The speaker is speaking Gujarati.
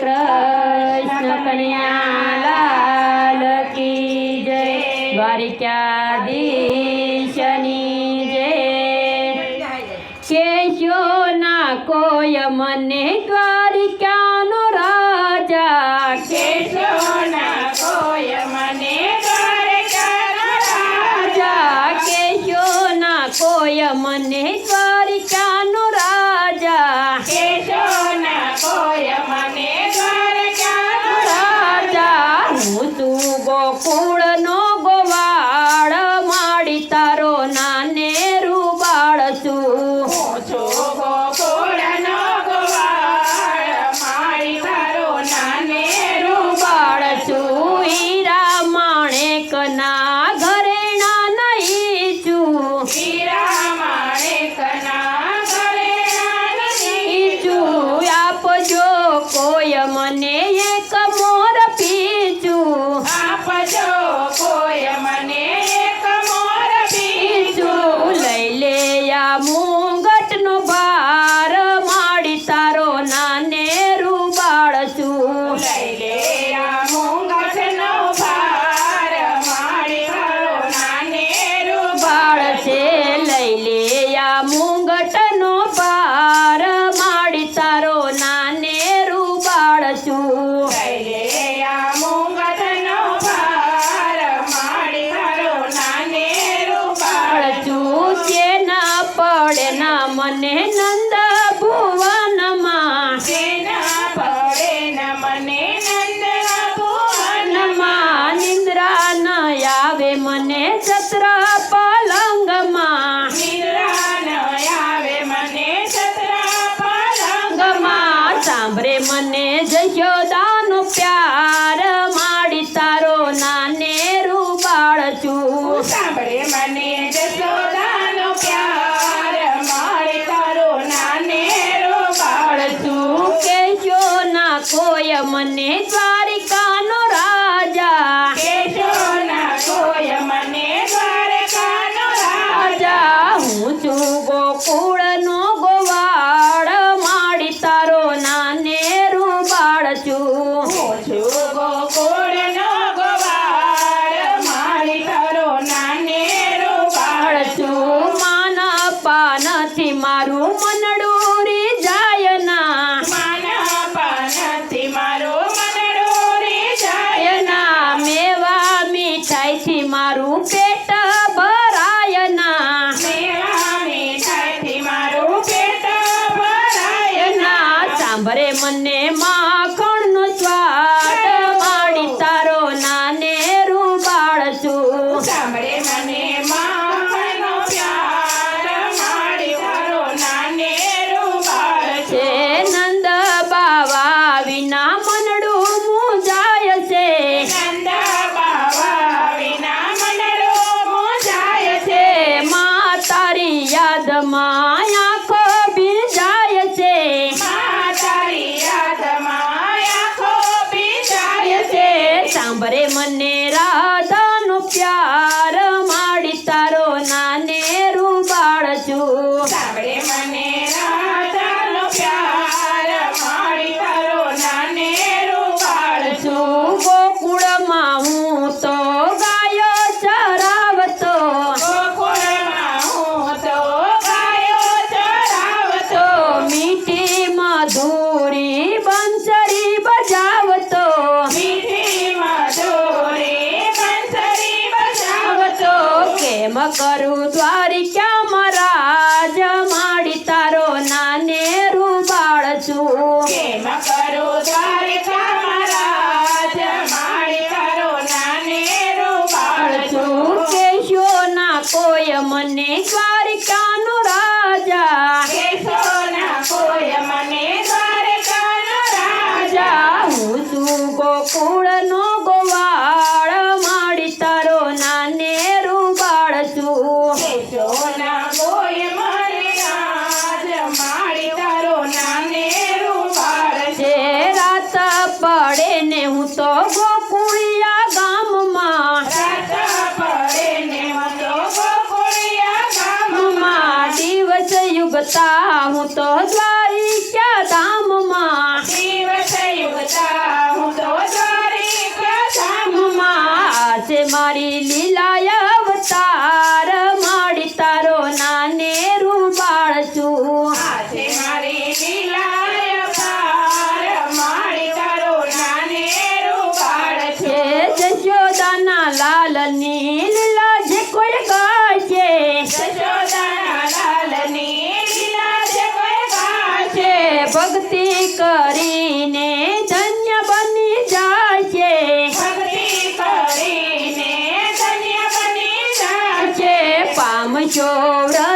કૃષ્ણ કન્યાલાલ કી જય. દ્વારિકાધીશની જય. કેશો ના કોય મને દ્વારિકાનો રાજા. કેશો ના કોય મને દ્વારિકાનો રાજા. કેશો ના કોય મને દ્વારિકા સાંભરે મને જશોદાનો પ્યાર માડી તારો નાને રૂપાળ છું સાંભરે મને જશોદાનો પ્યાર માડી તારો નાને રૂપાળ છું કેજો ના કોઈ મને ભરે મને માખણ ધોરે બંસરી બજાવતો. કેમ કરું દ્વારિકા મહારાજ? માડી તારો નાને રૂબાળ છું કેમ કરું દ્વારિકા મહારાજ? મને દ્વારિકા Joe.